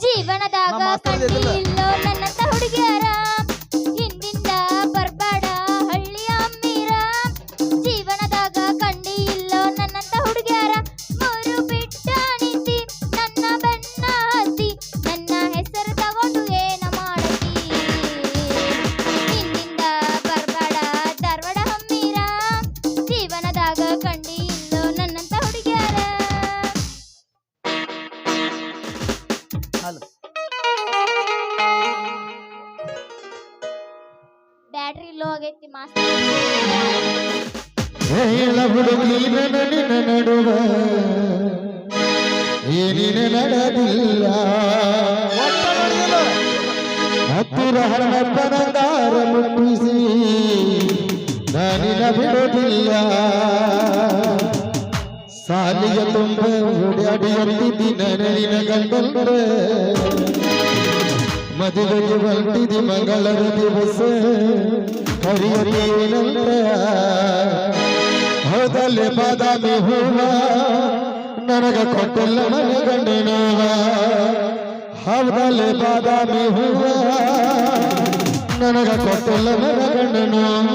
ಜೀವನದಾಗ ಕಂಡಿಲ್ಲೋ. ನನ್ನಂತ ಹುಡುಗಿಯರ ಹೇಳ ಹುಡುಗಿನ ನಡಿನ ನಡುವ ಏನಿನ ನಡೆದಿಲ್ಲ ಹತ್ತಿರ ಹಣಪ್ಪನಂಗಾರ ಮುಟ್ಟಿಸಿ, ನಾನಿನ ಬಿಡುವುದಿಲ್ಲ ಸಾಲಿಯ ತುಂಬ ಓಡಾಡಿ ಎತ್ತಿದ್ದಿನ ನರಿನ ಗಂಡಂದ್ರೆ ಮದುವೆಗೆ ಹೊರಟಿದಿ ಮಂಗಳರ ದಿವಸ. ಹರಿಯರಿ ಹರಿಯರೇನಂದ್ರ ಹೌದಲ್ಲೇ ಬಾದಾಮಿ ಹೂವ ನನಗ ಕೊಟ್ಟಿಲ್ಲ ಮನೆ ಗಂಡನವ ಹೌದಲ್ಲಿ ಬಾದಾಮಿ ಹೂವ ನನಗ ಕೊಟ್ಟಿಲ್ಲ ಮನೆ ಗಂಡನವ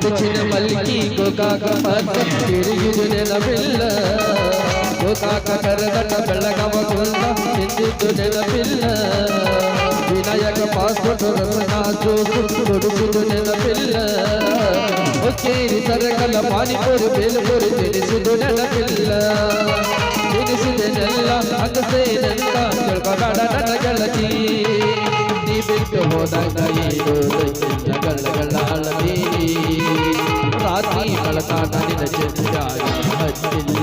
ಕೊಡುಚಿನ ಮಲ್ಲಿಕಿ ಗೋಕಾಕ ತಿರುಗಿದ ನೆನಪಿಲ್ಲ ಗೋಕಾಕ ಕರೆದಟ ಬೆಳಗವ ಕೊಂದ ನಿಂತಿದ್ದು ನೆನಪಿಲ್ಲ ವಿನಾಯಕ ಪಾಸ್ಪೋರ್ಟ್ ರಸನಾ ಜೋಸು ಕೊಡುವುದು ನೆನಪಿಲ್ಲ ಕೇರಿ ಸರಗಲ ಪಾನಿಪುರಿ ಬೇಲುಪುರಿ ತಿನಿಸಿದು ನೆನಪಿಲ್ಲ ತಿನಿಸಿದೆನೆಲ್ಲ ಅಂಗಸೇನೆಲ್ಲ ತಿಳ್ಕೊಬೇಡ ನನ್ನ ಗೆಳತಿ ನೀ ಬಿಟ್ಟು ಹೋದಾಗ ಏನು ಗಳ್ಳ ಗಳ್ಳ ಅಳತೀರಿ ರಾತ್ರಿ ಕಳತಾಟ ನಿನ್ನ ಚೆಂದಾಗಿ ಹಚ್ಚಿಲ್ಲ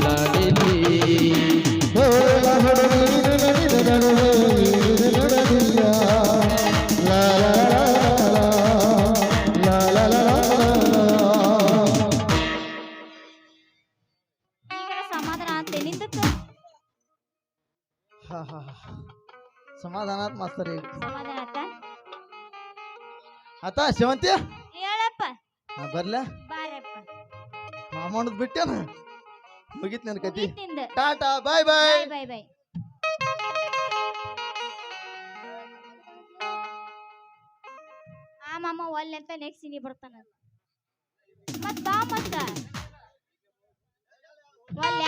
ಶಿವಂತಿ? ಹೇಳಪ್ಪ. ನಾ ಬರ್ಲ? ಬಾರಪ್ಪ. ಮಾಮಣ್ಣದ್ ಬಿಟ್ಟೇನ? ಮುಗಿತ್ ನನ್ ಕತಿ. ಟಾಟಾ ಬಾಯ್ ಬಾಯ್. ಬಾಯ್ ಬಾಯ್ ಬಾಯ್. ಆ ಮಾಮ ಒಲ್ಲೆ ಅಂತ ನೆಕ್ಸ್ಟ್ ಸಿನಿ ಬರ್ತಾನ ಮತ್ ಬಾ ಮತ್ತ. ಒಲ್ಲೆ?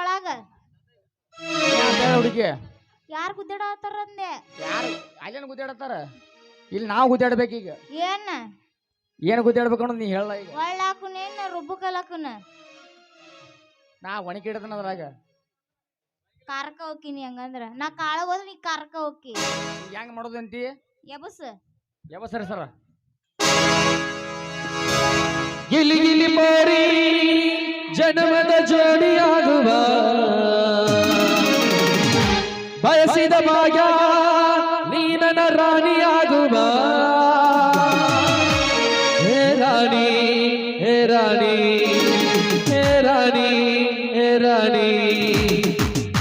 ಒಳಗ? ಹುಡುಗಿ? ಯಾರು ಗುದ್ದಾಡತ್ತಾರ ಅಂದೆ? ಯಾರು? ಅಲ್ಲೇನು ಗುದ್ದಾಡತ್ತಾರ ಇಲ್ಲಿ ನಾವು ಗುದ್ದಾಡ್ಬೇಕೀಗ ಏನ್? ಏನು ಗುದ್ದಾಡ್ಬೇಕು ಅನ್ನೋದು ನೀ ಹೇಳ ಈಗ. ಒಳ್ಳಾಕುನೇನ್ ರುಬ್ಬು ಕಲಾಕುನ ನಾ ಒಣಗಿ ಹಿಡ್ದನ ಅದ್ರಾಗ. ಕಾರಕ ಹೋಕಿನಿ ಹಂಗಂದ್ರ. ನಾ ಕಾಳ ಹೋದ್ರೆ ನೀ ಕಾರಕ ಹೋಗಿ ಹೆಂಗ್ ಮಾಡೋದು ಅಂತಿ? ಎಬಸ್? ಯಾವ ಸರಿ ಸರ ಗಿಲಿ ಗಿಲಿ ಮಾರಿ. ಜನ್ಮದ ಜೋಡಿಯಾಗುವ. ಬಯಸಿದ ಭಾಗ್ಯ ನೀನನ ರಾಣಿಯಾಗುವ. ಹೇ ರಾಣಿ ಹೇ ರಾಣಿ ಹೇ ರಾಣಿ ಹೇ ರಾಣಿ.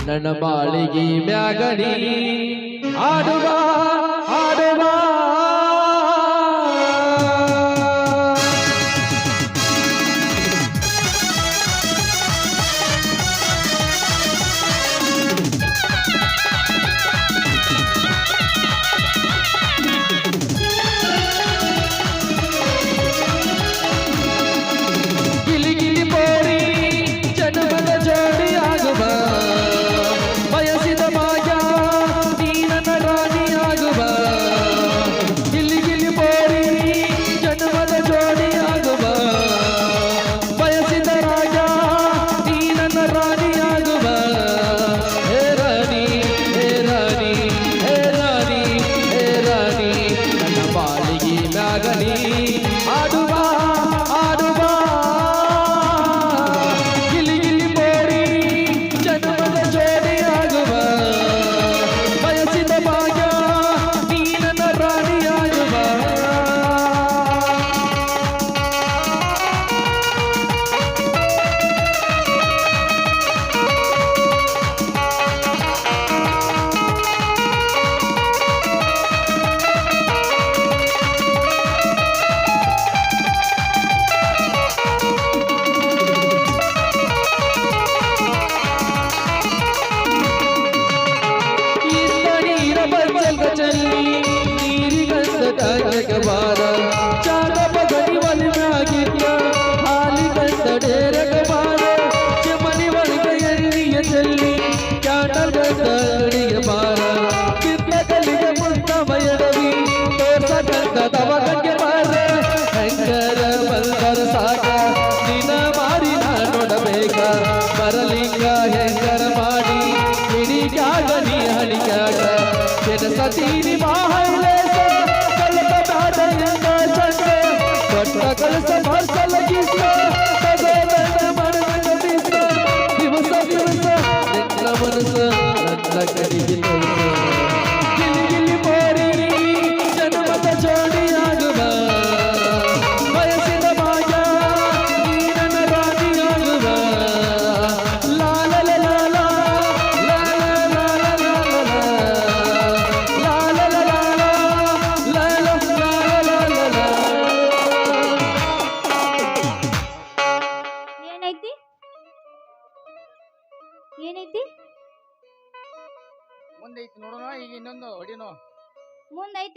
ನನ್ನ ಬಾಳಿಗೆ ಮ್ಯಾಗಡಿ ಆಡುವ.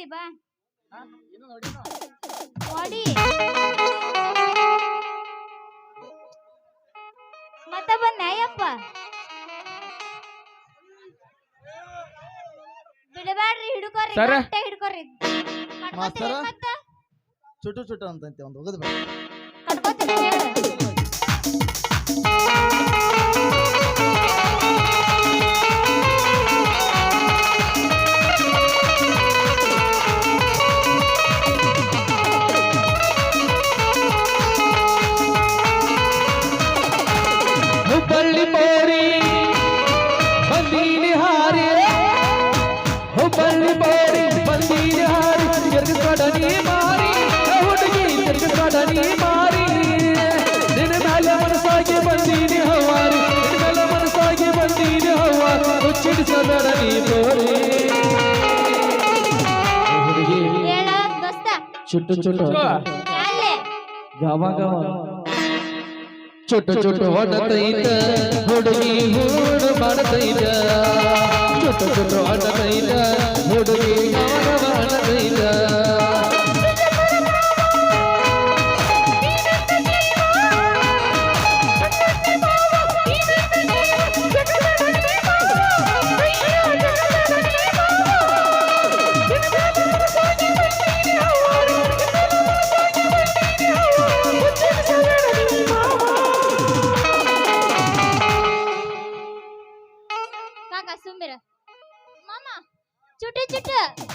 ಐತಿ ಬಾ. ನೋಡಿ ಮತ್ತ ಬಂದ ಅಯ್ಯಪ್ಪ. ಬಿಡಬ್ಯಾಡ್ರಿ ಹಿಡ್ಕೋರಿ ಹಿಡ್ಕೋರಿ. ಚುಟು ಚುಟು ಅಂತಂತೆ ಒಂದು ಒಗದು ಕಟ್ಕೋತೀರಿ ಹೇಳ. ಮನಸ್ಸಾಗಿ ಬಂದೀನಿ ಹವಾರಿ ಮೇಲೆ ಮನಸ್ಸಾಗಿ ಬಂದೀನಿ ಹವಾರಿ ಮುಚ್ಚಿಡಿಸಬೇಡ ನೀ ಚುಟ್ಟು ಚುಟ್ಟು ಗವ ಗವ. ಚುಟ್ಟು ಚುಟ್ಟು ಹೊಡತೈತ ಹುಡುಗಿ ಹೂಡು ಮಾಡತೈತ ಚುಟ್ಟು ಚುಟ್ಟು ಹೊಡತೈತ ಹುಡುಗಿ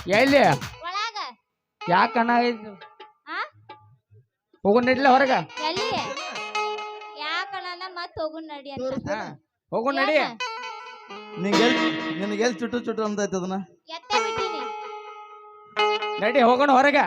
ಎಲ್ಲಿ ಯಾಕೆ ಯಾಕ ಹೋಗು ಹೊರಗ. ಎಲ್ಲಿ? ಹೋಗು ನಡಿ ಹೋಗು ನಡಿ. ನಿಂಗೆ ನಿನಗೆ ಎಲ್ ಚುಟ್ಟು ಚುಟ್ಟು ಅದನ್ನ ನಡಿ ಹೋಗೋಣ ಹೊರಗ.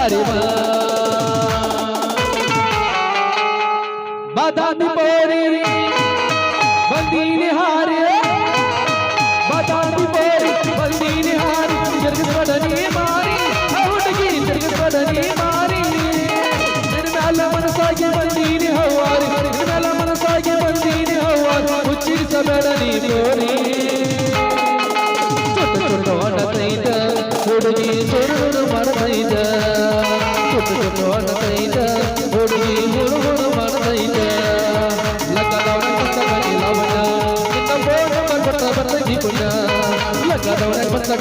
वारेवा बादामी बोरे बंदी निहार। बादामी बोरे बंदी निहार जगत बदने मारी। अब जगत बदने मारी।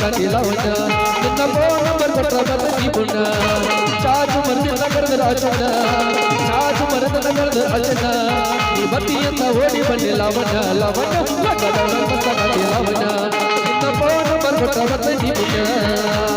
ಕಟ್ಟಿಲ್ಲ ನಿನ್ನ ಫೋನ್ ನಂಬರ್ ಕೊಟ್ಟ ಬದಿ ಪುಂಡ ಲವಣ ಲವಣ ಕಟ್ಟಿಲ್ಲ ಉಂಡ ನಿನ್ನ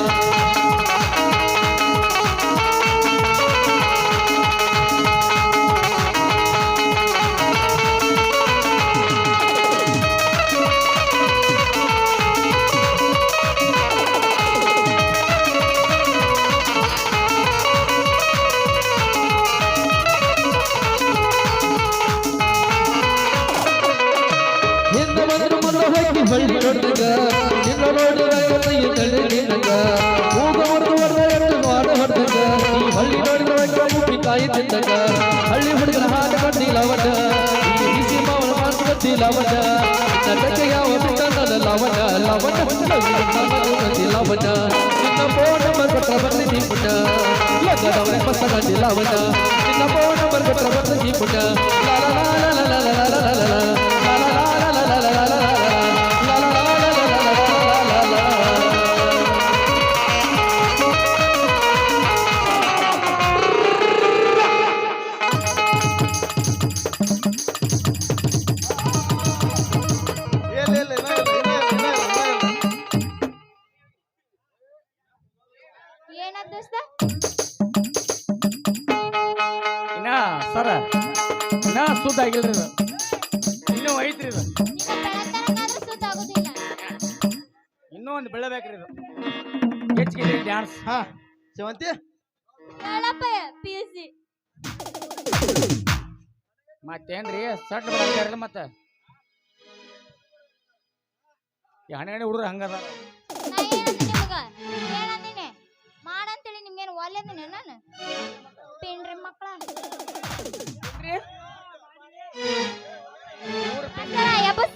ಸಾಯಿತಿದ್ದಾಗ ಹಳ್ಳಿ ಹುಡುಗನ ಹಾಡು ಕಟ್ಟಿಲವಟ ಬಿಸಿ ಮಾವನ ಮಾತು ಕಟ್ಟಿಲವಟ ನಟಕ್ಕೆ ಯಾವ ಬಿಟ್ಟದ ಲವಟ ಲವಟ ಲವಟ ನಿನ್ನ ಫೋನ್ ನಂಬರ್ ಕೊಟ್ಟ ಬರ್ತೀನಿ ಪುಟ ಲಗದವರ ಪಸಗ ಲವಟ ನಿನ್ನ ಫೋನ್ ನಂಬರ್ ಕೊಟ್ಟ ಬರ್ತೀನಿ ಪುಟ ಲಾಲ ಲಾಲ ಲಾಲ ಲಾಲ ಲಾಲ ಆಗಿಲ್ರಿ ಇದು ಇನ್ನೂ ಐತ್ರಿ ಇದು. ಇನ್ನೂ ಒಂದು ಬೆಳಬೇಕ್ರಿ ಇದು. ಹೆಚ್ಚಿಗೆ ಡ್ಯಾನ್ಸ್ ಹಾ ಸೇವಂತಿ? ಮತ್ತೇನ್ರಿ ಸಟ್ ಬರ್ತಾರಲ್ಲ ಮತ್ತೆ? ಈ ಹಣೆ ಹಣೆ ಹುಡುಗ್ರು ಹಂಗದ. ಮಾಡಂತೇಳಿ ನಿಮ್ಗೇನು ಒಲ್ಲೆದಿನ ನಾನು? ಪಿಂಡ್ರಿ ಮಕ್ಕಳ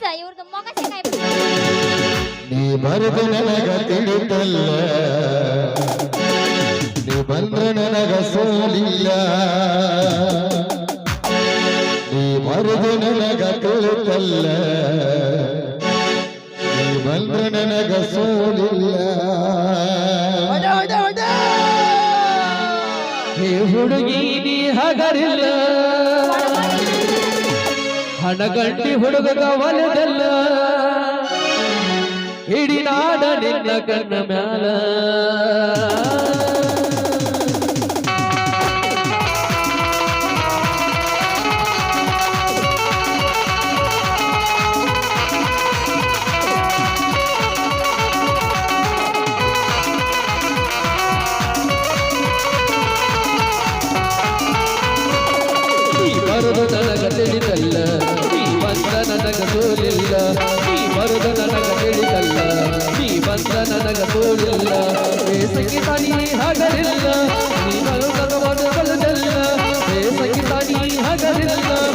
ಎಬ್ಬಸ್ಸ ಇವ್ರದ್ದು ಮೊಗ ನೀ ಬರೆದು ನನಗ ತಿಳಿತಲ್ಲ. ನೀ ಬಂದ್ರ ನನಗ ಸೋಲಿಲ್ಲ. ನೀ ಬರೆದು ನನಗ ತಿಳಿತಲ್ಲ. ನೀ ಬಂದ್ರ ನನಗ ಸೋಲಿಲ್ಲ. ನೀ ಹುಡುಗಿ ನೀ ಹಗರಿಲ್ಲ. ಹಣಗಂಟಿ ಹುಡುಗದ ಒಲದಲ್ಲ ಇಡೀ ನಾಡ ನಿನ್ನ ಕಣ್ಣ ಮ್ಯಾಲ. Allah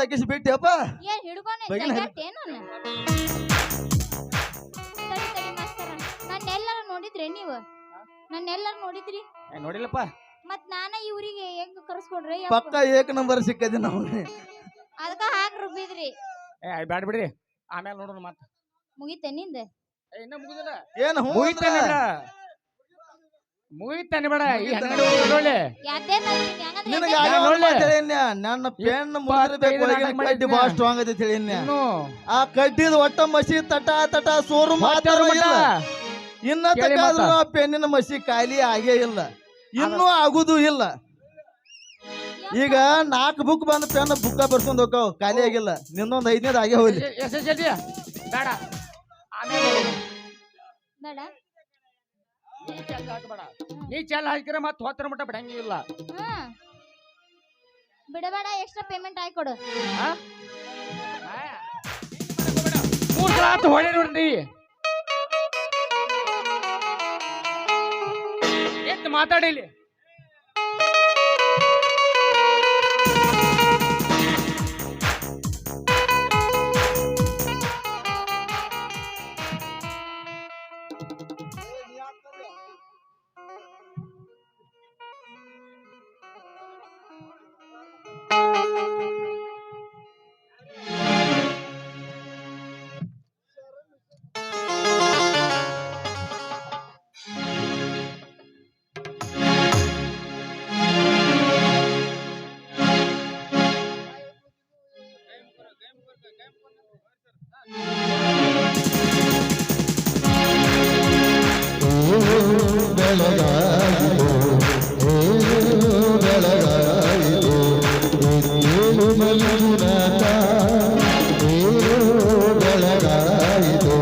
ಸುತ್ತ ಹಾಕಿಸಿ ಬಿಟ್ಟಿಯಪ್ಪ ಏನ್ ಹಿಡ್ಕೊಂಡೆ ತಡಿ ಮಾಸ್ತರ. ನನ್ನೆಲ್ಲರೂ ನೋಡಿದ್ರಿ ನೀವು? ನನ್ನೆಲ್ಲರೂ ನೋಡಿದ್ರಿ? ಏ, ನೋಡಿಲ್ಲಪ್ಪ. ಮತ್ ನಾನ ಇವ್ರಿಗೆ ಹೆಂಗ್ ಕರ್ಸ್ಕೊಡ್ರಿ ಪಕ್ಕ ಏಕ ನಂಬರ್ ಸಿಕ್ಕದಿ ನಾವು ಅದಕ್ಕ ಹಾಕ್ ರುಬ್ಬಿದ್ರಿ. ಏ ಬ್ಯಾಡ ಬಿಡ್ರಿ. ಆಮೇಲೆ ನೋಡೋಣ ಮತ್ತೆ. ಮುಗಿತೇನಿಂದ ಏ, ಇನ್ನ ಮುಗುದಿಲ್ಲ. ಏನ್ ಹ್ಞೂ ಅಂದ್ರ? ಮುಗಿತಾನೆ ಬೇಡ ನಿನಗೆ ನನ್ನ ಪೆನ್ ನಾಟಕ ಕಡ್ಡಿ ಮಾಡಿದ್ನ. ಸ್ಟ್ರಾಂಗ್ ಐತಿ ಹೇಳಿನ್ಯ ಆ ಕಡ್ಡಿದ ಒಟ್ಟ ಮಸಿ ತಟ ತಟ ಸೋರು ಮಾತಾಡ. ಇನ್ನ ಕೇಳಿ ಆ ಪೆನ್ನಿನ ಮಸಿ ಖಾಲಿ ಆಗೇ ಇಲ್ಲ ಇನ್ನೂ ಆಗುದು ಇಲ್ಲ ಈಗ ನಾಲ್ಕು ಬುಕ್ ಬಂದ ಪೆನ್ ಬುಕ್ಕ ಬರ್ಸ್ಕೊಂಡ್ ಹೋಗ್ತಾವ ಖಾಲಿ ಆಗಿಲ್ಲ ನಿನ್ನೊಂದ್ ಐದನೇದ್ ಆಗೇ ಹೋಗ್ಲಿ ಎಸ್ ಎಸ್ ಜಲ್ದಿ ಬೇಡ ಆಮೇಲೆ ನೋಡೋಣ ಬೇಡ ನೀ ಚೆಲ್ ಹಾಕಬೇಡ. ನೀ ಚೆಲ್ ಹಾಕಿದ್ರೆ ಮತ್ತೆ ಹೊತ್ತರ ಮಟ್ಟ ಬಿಡಂಗಿಲ್ಲ ಹ್ಮ್ ಬಿಡಬೇಡ ಎಕ್ಸ್ಟ್ರಾ ಪೇಮೆಂಟ್ ಆಗಿ ಕೊಡು. ಆ? ಮೂರ್ ಸಲ ಆತು ಹೊಳೆ ನೋಡ್ರಿ. ಎತ್ತು ಮಾತಾಡಿಲಿ ಬೆಳಗಾಯಿತು ಏನು ಬೆಳಗಾಯಿತು ಏನು ಮಂಜುನಾಥ ಏನು ಬೆಳಗಾಯಿತು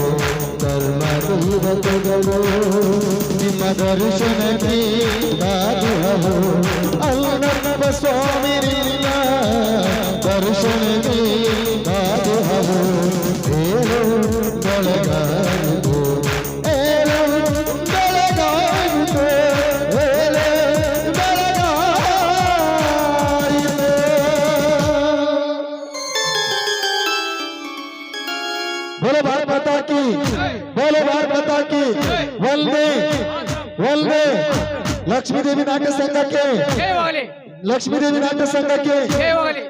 ಕರ್ಮ ದೇವತೆಗಳು ನಿಮ್ಮ ದರ್ಶನಕ್ಕೆ ಕಾದುಹವು लक्ष्मी देवी नाट्य संघ के। लक्ष्मी देवी नाट्य संघ के।